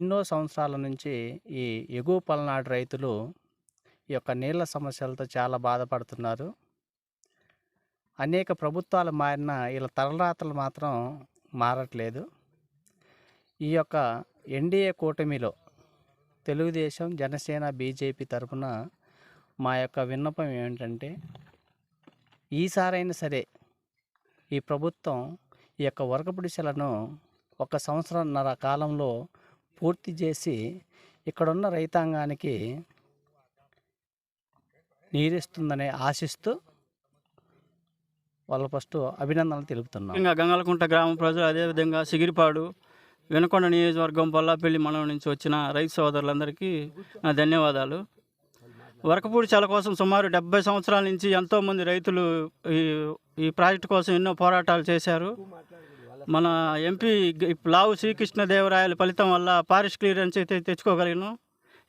ఎన్నో సంవత్సరాల నుంచి ఈ ఎగువ పల్నాడు రైతులు ఈ యొక్క నీళ్ళ సమస్యలతో చాలా బాధపడుతున్నారు. అనేక ప్రభుత్వాలు మారిన వీళ్ళ తలరాతలు మాత్రం మారట్లేదు. ఈ యొక్క ఎన్డీఏ కూటమిలో తెలుగుదేశం జనసేన బీజేపీ తరఫున మా యొక్క విన్నపం ఏమిటంటే ఈసారైనా సరే ఈ ప్రభుత్వం ఈ యొక్క వరకపుడిసెలను ఒక సంవత్సరంన్నర కాలంలో పూర్తి చేసి ఇక్కడున్న రైతాంగానికి నీరిస్తుందని ఆశిస్తూ వాళ్ళ ఫస్ట్ అభినందనలు తెలుపుతున్నాం. ఇంకా గంగలకుంట గ్రామ ప్రజలు అదేవిధంగా సిగిరిపాడు వెనుకొండ నియోజకవర్గం పల్లాపల్లి మండలం నుంచి వచ్చిన రైతు సోదరులందరికీ నా ధన్యవాదాలు. వరకపూడి చల కోసం సుమారు డెబ్బై సంవత్సరాల నుంచి ఎంతోమంది రైతులు ఈ ఈ ప్రాజెక్టు కోసం ఎన్నో పోరాటాలు చేశారు. మన ఎంపీ లావు శ్రీకృష్ణదేవరాయల ఫలితం వల్ల పారిష్ క్లియరెన్స్ అయితే తెచ్చుకోగలిగాను.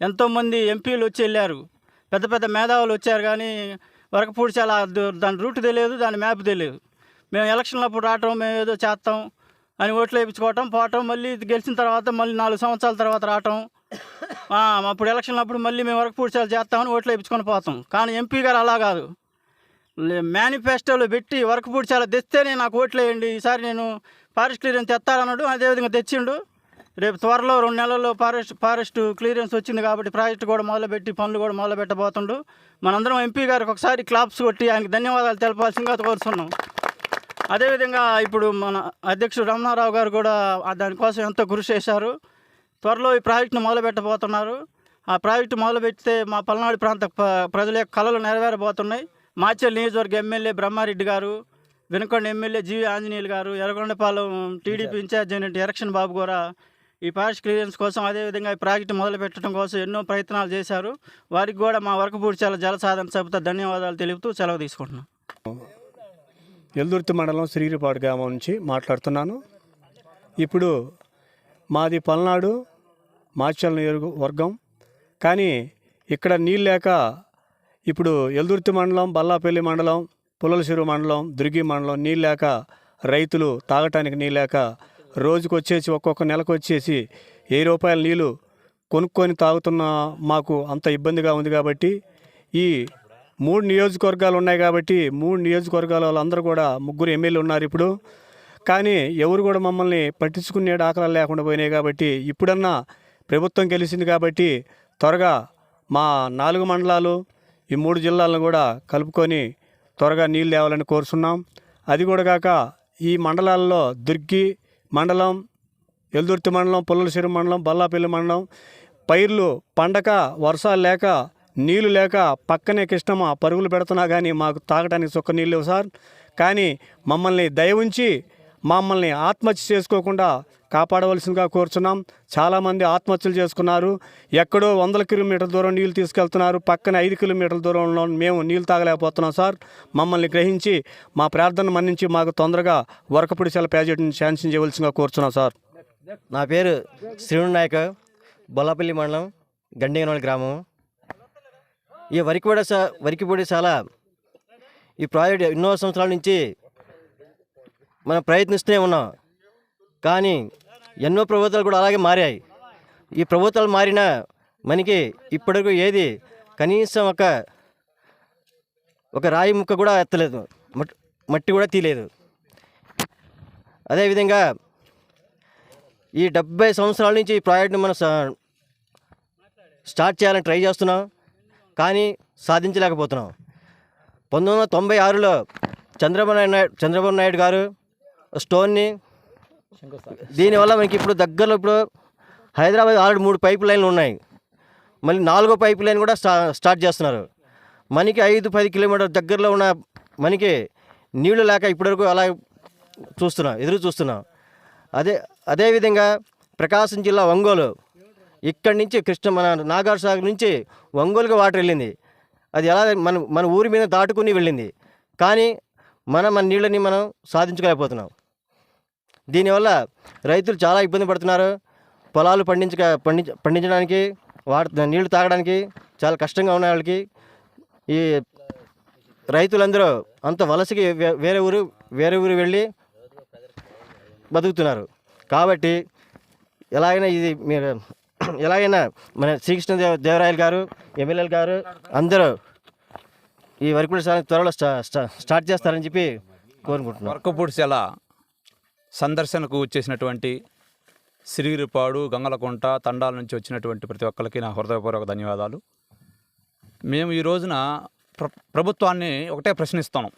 ఎంతోమంది ఎంపీలు వచ్చి వెళ్ళారు. పెద్ద పెద్ద మేధావులు వచ్చారు కానీ వరకపూడి చాలా దాని రూట్ తెలియదు దాని మ్యాప్ తెలియదు. మేము ఎలక్షన్లప్పుడు రావటం మేము ఏదో చేస్తాం అని ఓట్లు వేయించుకోవటం పోవటం మళ్ళీ గెలిచిన తర్వాత మళ్ళీ నాలుగు సంవత్సరాల తర్వాత రావటం. అప్పుడు ఎలక్షన్లు అప్పుడు మళ్ళీ మేము వరకపూడి చాలా చేస్తామని ఓట్లు వేయించుకొని పోతాం. కానీ ఎంపీ గారు అలా కాదు. లే- మేనిఫెస్టోలో పెట్టి వరకపూడి చాలా తెస్తేనే నాకు ఓట్లు వేయండి. ఈసారి నేను ఫారెస్ట్ క్లియరెన్స్ తెస్తారన్నాడు అదేవిధంగా తెచ్చిండు. రేపు త్వరలో రెండు నెలల్లో ఫారెస్ట్ ఫారెస్ట్ క్లియరెన్స్ వచ్చింది కాబట్టి ప్రాజెక్ట్ కూడా మొదలుపెట్టి పనులు కూడా మొదలుపెట్టబోతుండు. మనందరం ఎంపీ గారికి ఒకసారి క్లాప్స్ కొట్టి ఆయనకి ధన్యవాదాలు తెలపాల్సిందిగా కోరుతున్నాం అదేవిధంగా ఇప్పుడు మన అధ్యక్షుడు రమణారావు గారు కూడా దానికోసం ఎంతో కృషి చేశారు. త్వరలో ఈ ప్రాజెక్టును మొదలుపెట్టబోతున్నారు. ఆ ప్రాజెక్టు మొదలుపెడితే మా పల్నాడు ప్రాంత ప్రజల యొక్క కళలు నెరవేరబోతున్నాయి. మాచల్ నియోజకవర్గ ఎమ్మెల్యే బ్రహ్మారెడ్డి గారు వెనుకొండ ఎమ్మెల్యే జీవి ఆంజనేయులు గారు ఎర్రగొండపాలెం టీడీపీ ఇన్ఛార్జ్ అయినట్టు ఎలక్షన్ బాబు కూడా ఈ ప్రాజెక్ట్ క్లియరెన్స్ కోసం అదేవిధంగా ఈ ప్రాజెక్టు మొదలు పెట్టడం కోసం ఎన్నో ప్రయత్నాలు చేశారు. వారికి కూడా మా వరకపూడిచాల జల సాధన సభతో ధన్యవాదాలు తెలుపుతూ సెలవు తీసుకుంటున్నాం. ఎల్దుర్తి మండలం శ్రీగిరిపాడు గ్రామం నుంచి మాట్లాడుతున్నాను. ఇప్పుడు మాది పల్నాడు మాచల్ నియోజకవర్గం. కానీ ఇక్కడ నీళ్ళు లేక ఇప్పుడు ఎల్దుర్తి మండలం బల్లాపల్లి మండలం పుల్లలసిరు మండలం దుర్గి మండలం నీళ్ళు లేక రైతులు తాగటానికి నీళ్ళు లేక రోజుకు వచ్చేసి ఒక్కొక్క నెలకు వచ్చేసి ఏ రూపాయల నీళ్ళు కొనుక్కొని తాగుతున్న మాకు అంత ఇబ్బందిగా ఉంది కాబట్టి ఈ మూడు నియోజకవర్గాలు ఉన్నాయి కాబట్టి మూడు నియోజకవర్గాల వాళ్ళందరూ కూడా ముగ్గురు ఎమ్మెల్యే ఉన్నారు ఇప్పుడు. కానీ ఎవరు కూడా మమ్మల్ని పట్టించుకునే దాఖలాలు లేకుండా పోయినాయి కాబట్టి ఇప్పుడన్నా ప్రభుత్వం గెలిచింది కాబట్టి త్వరగా మా నాలుగు మండలాలు ఈ మూడు జిల్లాలను కూడా కలుపుకొని త్వరగా నీళ్ళు తేవాలని కోరుతున్నాం అది కూడా కాక ఈ మండలాల్లో దుర్గి మండలం ఎల్దుర్తి మండలం పుల్లలసిరి మండలం బల్లాపల్లి మండలం పైర్లు పండక వర్షాలు లేక నీళ్ళు లేక పక్కనే కృష్ణమ్మ పరుగులు పెడుతున్నా కానీ మాకు తాగడానికి చొక్క నీళ్ళు లేవు సార్. కానీ మమ్మల్ని దయ ఉంచి మమ్మల్ని ఆత్మహత్య చేసుకోకుండా కాపాడవలసిందిగా కోరుచున్నాం. చాలామంది ఆత్మహత్యలు చేసుకున్నారు. ఎక్కడో వందల కిలోమీటర్ల దూరం నీళ్ళు తీసుకెళ్తున్నారు. పక్కన ఐదు కిలోమీటర్ల దూరంలో మేము నీళ్ళు తాగలేకపోతున్నాం సార్. మమ్మల్ని గ్రహించి మా ప్రార్థన మన్నించి మాకు తొందరగా వరకపుడి సెల ప్యాకెట్ని శాంక్షన్ చేయవలసిందిగా కోరుచున్నాం సార్. నా పేరు శ్రీను నాయక్ బొల్లపల్లి మండలం గండిగనోళి గ్రామం. ఈ వరికిపూడ సా వరికిపూడి చాలా ఈ ప్రాజెక్ట్ ఎన్నో సంవత్సరాల నుంచి మనం ప్రయత్నిస్తూనే ఉన్నాం. కానీ ఎన్నో ప్రభుత్వాలు కూడా అలాగే మారాయి. ఈ ప్రభుత్వాలు మారినా మనకి ఇప్పటివరకు ఏది కనీసం ఒక ఒక రాయి ముక్క కూడా ఎత్తలేదు. మట్టి కూడా తీయలేదు. అదేవిధంగా ఈ డెబ్బై సంవత్సరాల నుంచి ఈ ప్రాజెక్ట్ని మనం స్టార్ట్ చేయాలని ట్రై చేస్తున్నాం. కానీ సాధించలేకపోతున్నాం. పంతొమ్మిది వందల తొంభై ఆరులో చంద్రబాబు నాయుడు చంద్రబాబు నాయుడు గారు స్టోన్ని దీనివల్ల మనకి ఇప్పుడు దగ్గరలో ఇప్పుడు హైదరాబాద్ ఆల్రెడీ మూడు పైప్ లైన్లు ఉన్నాయి. మళ్ళీ నాలుగో పైప్ లైన్ కూడా స్టా స్టార్ట్ చేస్తున్నారు. మనకి ఐదు పది కిలోమీటర్ దగ్గరలో ఉన్న మనకి నీళ్ళు లేక ఇప్పటివరకు అలా చూస్తున్నాం ఎదురు చూస్తున్నాం. అదే అదేవిధంగా ప్రకాశం జిల్లా ఒంగోలు ఇక్కడి నుంచి కృష్ణ మన నాగార్ సాగర్ నుంచి ఒంగోలుగా వాటర్ వెళ్ళింది. అది ఎలా మన మన ఊరి మీద దాటుకుని వెళ్ళింది. కానీ మనం మన నీళ్ళని మనం సాధించలేకపోతున్నాం. దీనివల్ల రైతులు చాలా ఇబ్బంది పడుతున్నారు. పొలాలు పండించక పండించ పండించడానికి వాటి నీళ్ళు తాగడానికి చాలా కష్టంగా ఉన్న వాళ్ళకి. ఈ రైతులందరూ అంత వలసకి వే- వేరే ఊరు వేరే ఊరు వెళ్ళి బతుకుతున్నారు. కాబట్టి ఎలాగైనా ఇది మీరు ఎలాగైనా మన శ్రీకృష్ణ దేవ దేవరాయలు గారు ఎమ్మెల్యేలు గారు అందరూ ఈ వరకు త్వరలో స్టార్ట్ చేస్తారని చెప్పి కోరుకుంటున్నాం. ఎలా సందర్శనకు వచ్చేసినటువంటి సిరిగిరిపాడు గంగలకుంట తండాల నుంచి వచ్చినటువంటి ప్రతి ఒక్కరికి నా హృదయపూర్వక ధన్యవాదాలు. మేము ఈ రోజున ప్ర ప్రభుత్వాన్ని ఒకటే ప్రశ్నిస్తాను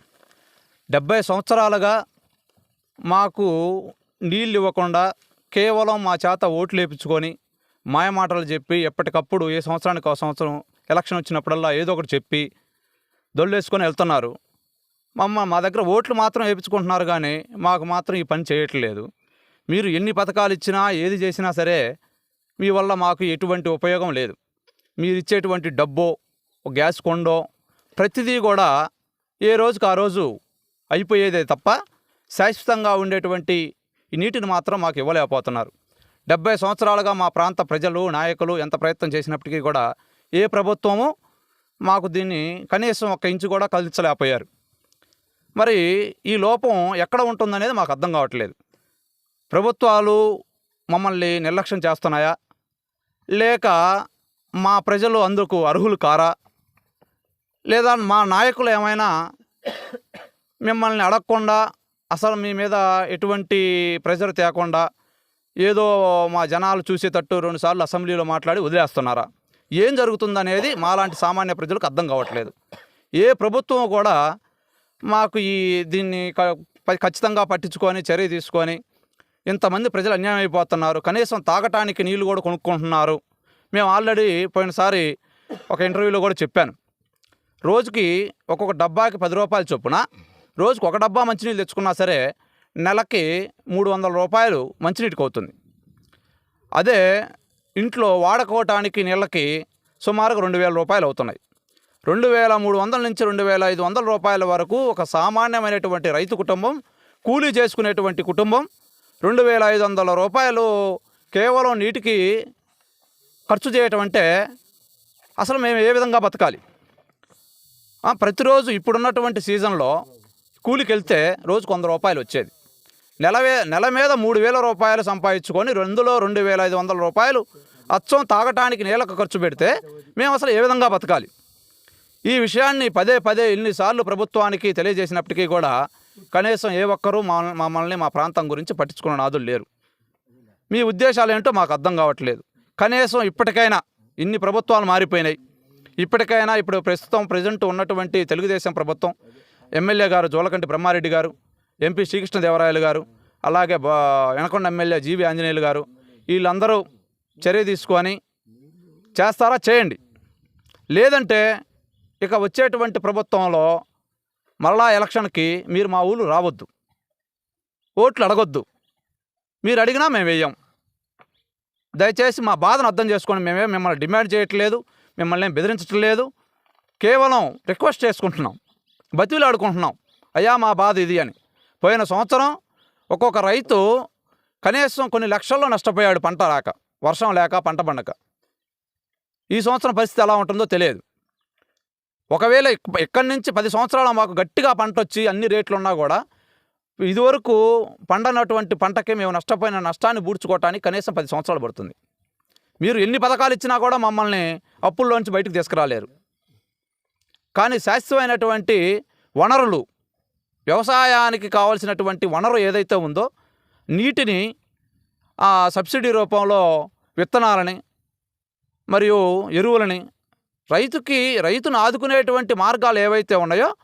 డెబ్బై సంవత్సరాలుగా మాకు నీళ్ళు ఇవ్వకుండా కేవలం మా చేత ఓట్లు వేయించుకొని మాయమాటలు చెప్పి ఎప్పటికప్పుడు ఏ సంవత్సరానికి ఒక సంవత్సరం ఎలక్షన్ వచ్చినప్పుడల్లా ఏదో ఒకటి చెప్పి దొల్లేసుకొని వెళ్తున్నారు. మమ్మ మా దగ్గర ఓట్లు మాత్రం వేయించుకుంటున్నారు కానీ మాకు మాత్రం ఈ పని చేయట్లేదు. మీరు ఎన్ని పథకాలు ఇచ్చినా ఏది చేసినా సరే మీ వల్ల మాకు ఎటువంటి ఉపయోగం లేదు. మీరు ఇచ్చేటువంటి డబ్బో గ్యాస్ కొండో ప్రతిదీ కూడా ఏ రోజుకు ఆ రోజు అయిపోయేదే తప్ప శాశ్వతంగా ఉండేటువంటి ఈ నీటిని మాత్రం మాకు ఇవ్వలేకపోతున్నారు. డెబ్బై సంవత్సరాలుగా మా ప్రాంత ప్రజలు నాయకులు ఎంత ప్రయత్నం చేసినప్పటికీ కూడా ఏ ప్రభుత్వము మాకు దీన్ని కనీసం ఒక ఇంచు కూడా కలిచలేకపోయారు మరి ఈ లోపం ఎక్కడ ఉంటుందనేది మాకు అర్థం కావట్లేదు. ప్రభుత్వాలు మమ్మల్ని నిర్లక్ష్యం చేస్తున్నాయా? లేక మా ప్రజలు అందుకు అర్హులు కారా? లేదా మా నాయకులు ఏమైనా మిమ్మల్ని అడగకుండా అసలు మీ మీద ఎటువంటి ప్రెజర్ తేకుండా ఏదో మా జనాలు చూసేటట్టు రెండుసార్లు అసెంబ్లీలో మాట్లాడి వదిలేస్తున్నారా? ఏం జరుగుతుందనేది మాలాంటి సామాన్య ప్రజలకు అర్థం కావట్లేదు. ఏ ప్రభుత్వం కూడా మాకు ఈ దీన్ని ఖచ్చితంగా పట్టించుకొని చర్య తీసుకొని ఇంతమంది ప్రజలు అన్యాయం అయిపోతున్నారు. కనీసం తాగటానికి నీళ్ళు కూడా కొనుక్కుంటున్నారు. మేము ఆల్రెడీ పోయినసారి ఒక ఇంటర్వ్యూలో కూడా చెప్పాను. రోజుకి ఒక్కొక్క డబ్బాకి పది రూపాయలు చొప్పున రోజుకి ఒక డబ్బా మంచినీళ్ళు తెచ్చుకున్నా సరే నెలకి మూడు వందల రూపాయలు మంచినీటికి అవుతుంది. అదే ఇంట్లో వాడుకోవటానికి నీళ్ళకి సుమారుగా రెండు వేల రూపాయలు అవుతున్నాయి. రెండు వేల మూడు వందల నుంచి రెండు వేల ఐదు వందల రూపాయల వరకు ఒక సామాన్యమైనటువంటి రైతు కుటుంబం కూలీ చేసుకునేటువంటి కుటుంబం రెండు వేల ఐదు వందల రూపాయలు కేవలం నీటికి ఖర్చు చేయటం అంటే అసలు మేము ఏ విధంగా బతకాలి? ప్రతిరోజు ఇప్పుడున్నటువంటి సీజన్లో కూలికి వెళ్తే రోజుకు వంద రూపాయలు వచ్చేది. నెలవే నెల మీద మూడు వేల రూపాయలు సంపాదించుకొని రెండులో రెండు వేల ఐదు వందల రూపాయలు అచ్చం తాగటానికి నీళ్ళకు ఖర్చు పెడితే మేము అసలు ఏ విధంగా బతకాలి? ఈ విషయాన్ని పదే పదే ఇన్నిసార్లు ప్రభుత్వానికి తెలియజేసినప్పటికీ కూడా కనీసం ఏ ఒక్కరూ మా మమ్మల్ని మా ప్రాంతం గురించి పట్టించుకున్న నాదులు లేరు. మీ ఉద్దేశాలు ఏంటో మాకు అర్థం కావట్లేదు. కనీసం ఇప్పటికైనా ఇన్ని ప్రభుత్వాలు మారిపోయినాయి. ఇప్పటికైనా ఇప్పుడు ప్రస్తుతం ప్రజెంట్ ఉన్నటువంటి తెలుగుదేశం ప్రభుత్వం ఎమ్మెల్యే గారు జోలకంటి బ్రహ్మారెడ్డి గారు ఎంపీ శ్రీకృష్ణదేవరాయలు గారు అలాగే బా వెనకొండ ఎమ్మెల్యే జీవి ఆంజనేయులు గారు వీళ్ళందరూ చర్య తీసుకొని చేస్తారా చేయండి. లేదంటే ఇక వచ్చేటువంటి ప్రభుత్వంలో మరలా ఎలక్షన్కి మీరు మా ఊళ్ళు రావద్దు. ఓట్లు అడగొద్దు. మీరు అడిగినా మేము వేయం. దయచేసి మా బాధను అర్థం చేసుకోండి మేమే మిమ్మల్ని డిమాండ్ చేయట్లేదు మిమ్మల్ని ఏం బెదిరించట్లేదు. కేవలం రిక్వెస్ట్ చేసుకుంటున్నాం. బతిలు ఆడుకుంటున్నాం. అయ్యా మా బాధ ఇది అని. పోయిన సంవత్సరం ఒక్కొక్క రైతు కనీసం కొన్ని లక్షల్లో నష్టపోయాడు పంట రాక. వర్షం లేక పంట పండక. ఈ సంవత్సరం పరిస్థితి ఎలా ఉంటుందో తెలియదు. ఒకవేళ ఎక్కడి నుంచి పది సంవత్సరాలు మాకు గట్టిగా పంట వచ్చి అన్ని రేట్లు ఉన్నా కూడా ఇదివరకు పండనటువంటి పంటకి మేము నష్టపోయిన నష్టాన్ని పూడ్చుకోవటానికి కనీసం పది సంవత్సరాలు పడుతుంది. మీరు ఎన్ని పథకాలు ఇచ్చినా కూడా మమ్మల్ని అప్పుల్లోంచి బయటకు తీసుకురాలేరు. కానీ శాశ్వతమైనటువంటి వనరులు వ్యవసాయానికి కావాల్సినటువంటి వనరు ఏదైతే ఉందో నీటిని ఆ సబ్సిడీ రూపంలో విత్తనాలని మరియు ఎరువులని రైతుకి రైతును ఆదుకునేటువంటి మార్గాలు ఏవైతే ఉన్నాయో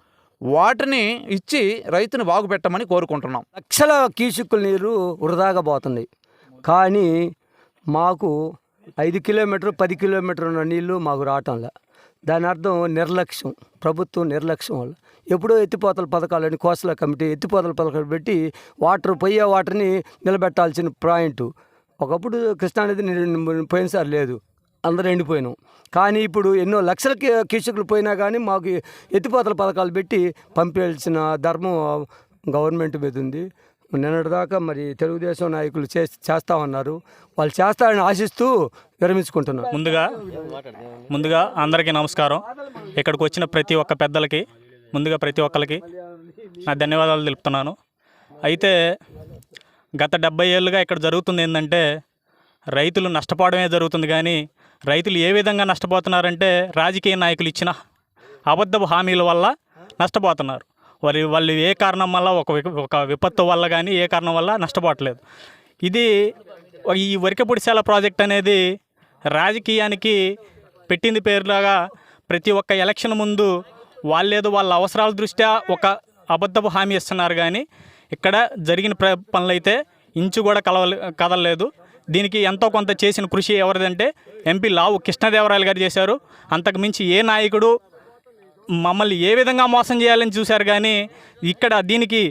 వాటిని ఇచ్చి రైతును బాగుపెట్టమని కోరుకుంటున్నాం. లక్షల కీచుకుల నీరు వృధాగా పోతుంది. కానీ మాకు ఐదు కిలోమీటర్ పది కిలోమీటర్ ఉన్న నీళ్ళు మాకు రావటంలా దాని అర్థం నిర్లక్ష్యం ప్రభుత్వం నిర్లక్ష్యం వల్ల. ఎప్పుడో ఎత్తిపోతల పథకాలని కోసల కమిటీ ఎత్తిపోతల పథకాలు పెట్టి వాటర్ పోయే వాటర్ని నిలబెట్టాల్సిన పాయింట్. ఒకప్పుడు కృష్ణానది ని- పోయినసారి లేదు. అందరూ ఎండిపోయినాం. కానీ ఇప్పుడు ఎన్నో లక్షల కీచకులు పోయినా కానీ మాకు ఎత్తిపోతల పథకాలు పెట్టి పంపేయాల్సిన ధర్మం గవర్నమెంట్ మీద ఉంది. నిన్నటిదాకా మరి తెలుగుదేశం నాయకులు చే చేస్తామన్నారు వాళ్ళు చేస్తారని ఆశిస్తూ విరమించుకుంటున్నారు ముందుగా ముందుగా అందరికీ నమస్కారం. ఇక్కడికి వచ్చిన ప్రతి ఒక్క పెద్దలకి ముందుగా ప్రతి ఒక్కరికి నా ధన్యవాదాలు తెలుపుతున్నాను. అయితే గత డెబ్బై ఏళ్ళుగా ఇక్కడ జరుగుతుంది ఏంటంటే రైతులు నష్టపోవడమే జరుగుతుంది కానీ రైతులు ఏ విధంగా నష్టపోతున్నారంటే రాజకీయ నాయకులు ఇచ్చిన అబద్ధపు హామీల వల్ల నష్టపోతున్నారు. వారి వాళ్ళు ఏ కారణం వల్ల ఒక ఒక విపత్తు వల్ల కానీ ఏ కారణం వల్ల నష్టపోవట్లేదు. ఇది ఈ వరికపొడిశాల ప్రాజెక్ట్ అనేది రాజకీయానికి పెట్టింది పేరులాగా ప్రతి ఒక్క ఎలక్షన్ ముందు వాళ్ళేదో వాళ్ళ అవసరాల దృష్ట్యా ఒక అబద్ధపు హామీ ఇస్తున్నారు కానీ ఇక్కడ జరిగిన ప్ర పనులైతే ఇంచు కూడా కలవ కదలలేదు. దీనికి ఎంతో కొంత చేసిన కృషి ఎవరిదంటే ఎంపీ లావు కృష్ణదేవరాయలు గారు చేశారు. అంతకుమించి ఏ నాయకుడు మమ్మల్ని ఏ విధంగా మోసం చేయాలని చూశారు కానీ ఇక్కడ దీనికి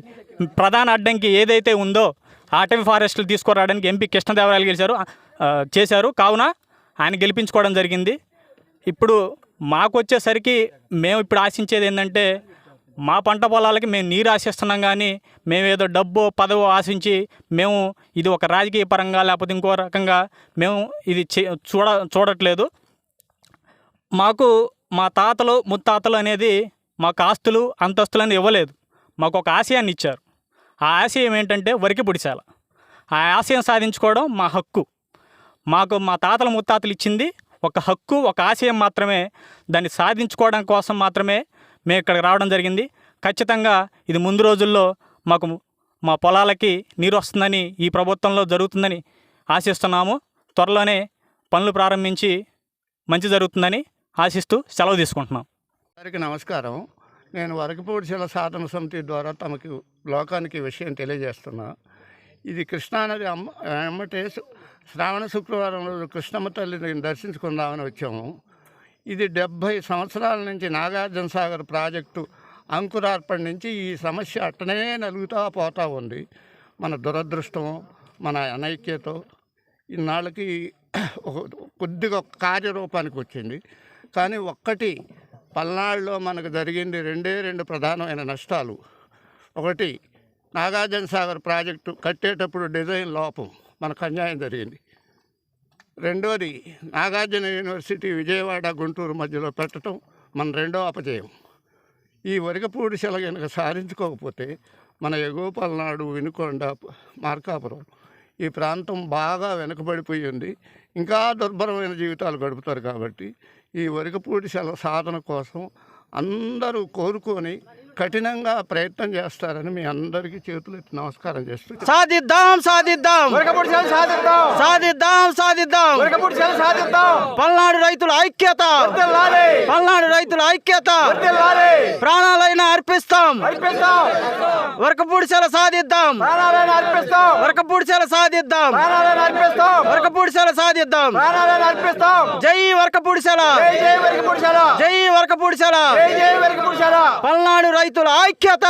ప్రధాన అడ్డంకి ఏదైతే ఉందో అటవీ ఫారెస్ట్లు తీసుకురావడానికి ఎంపీ కృష్ణదేవరాయలు గెలిచారు. చేశారు. కావున ఆయన గెలిపించుకోవడం జరిగింది. ఇప్పుడు మాకు వచ్చేసరికి మేము ఇప్పుడు ఆశించేది ఏంటంటే మా పంట పొలాలకి మేము నీరు ఆశిస్తున్నాం కానీ మేము ఏదో డబ్బు పదవు ఆశించి మేము ఇది ఒక రాజకీయ పరంగా లేకపోతే ఇంకో రకంగా మేము ఇది చే చూడ చూడట్లేదు. మాకు మా తాతలు ముత్తాతలు అనేది మాకు ఆస్తులు అంతస్తులను ఇవ్వలేదు. మాకు ఒక ఆశయాన్ని ఇచ్చారు. ఆ ఆశయం ఏంటంటే వరికి పుడిచాల ఆ ఆశయం సాధించుకోవడం మా హక్కు. మాకు మా తాతల ముత్తాతలు ఇచ్చింది ఒక హక్కు ఒక ఆశయం మాత్రమే. దాన్ని సాధించుకోవడం కోసం మాత్రమే మేము ఇక్కడికి రావడం జరిగింది. ఖచ్చితంగా ఇది ముందు రోజుల్లో మాకు మా పొలాలకి నీరు వస్తుందని ఈ ప్రభుత్వంలో జరుగుతుందని ఆశిస్తున్నాము. త్వరలోనే పనులు ప్రారంభించి మంచి జరుగుతుందని ఆశిస్తూ సెలవు తీసుకుంటున్నాం. అందరికీ నమస్కారం. నేను వరకపూడిశల సాధన సమితి ద్వారా తమకు లోకానికి విషయం తెలియజేస్తున్నా. ఇది కృష్ణానది అమ్మ అమ్మటే శ్రావణ శుక్రవారం రోజు కృష్ణమ్మ తల్లిని దర్శించుకుందామని వచ్చాము. ఇది డెబ్భై సంవత్సరాల నుంచి నాగార్జున సాగర్ ప్రాజెక్టు అంకురార్పణ నుంచి ఈ సమస్య అట్టనే నలుగుతా పోతూ ఉంది. మన దురదృష్టం మన అనైక్యత ఇన్నాళ్ళకి ఒక కొద్దిగా ఒక కార్యరూపానికి వచ్చింది. కానీ ఒక్కటి పల్నాడులో మనకు జరిగింది రెండే రెండు ప్రధానమైన నష్టాలు. ఒకటి నాగార్జున సాగర్ ప్రాజెక్టు కట్టేటప్పుడు డిజైన్ లోపం. మనకు అన్యాయం జరిగింది. రెండోది నాగార్జున యూనివర్సిటీ విజయవాడ గుంటూరు మధ్యలో పెట్టడం మన రెండో అపజయం. ఈ వరిగపూడి సెల కనుక సాధించుకోకపోతే మన ఎగువ పల్నాడు వినుకొండ మార్కాపురం ఈ ప్రాంతం బాగా వెనుకబడిపోయి ఉంది. ఇంకా దుర్భరమైన జీవితాలు గడుపుతారు కాబట్టి ఈ వరికపూడి సెల సాధన కోసం అందరూ కోరుకొని కఠినంగా ప్రయత్నం చేస్తారని మీ అందరికీ చేతులు ఎత్తి నమస్కారం చేస్తూ సాధిద్దాం సాధిద్దాం. సాధిద్దాం. సాధిద్దాం పల్నాడు రైతుల ఐక్యత. పల్నాడు రైతుల ఐక్యత. ప్రాణాలైనా అర్పిస్తాం. వరకపూడిసెల సాధిద్దాం. వరకపూడిసెల సాధిద్దాం. వరకపూడిసెల సాధిద్దాం. జై వరకపూడిసెల జై వరకపూడిసెల పల్నాడు రైతుల ఐక్యత.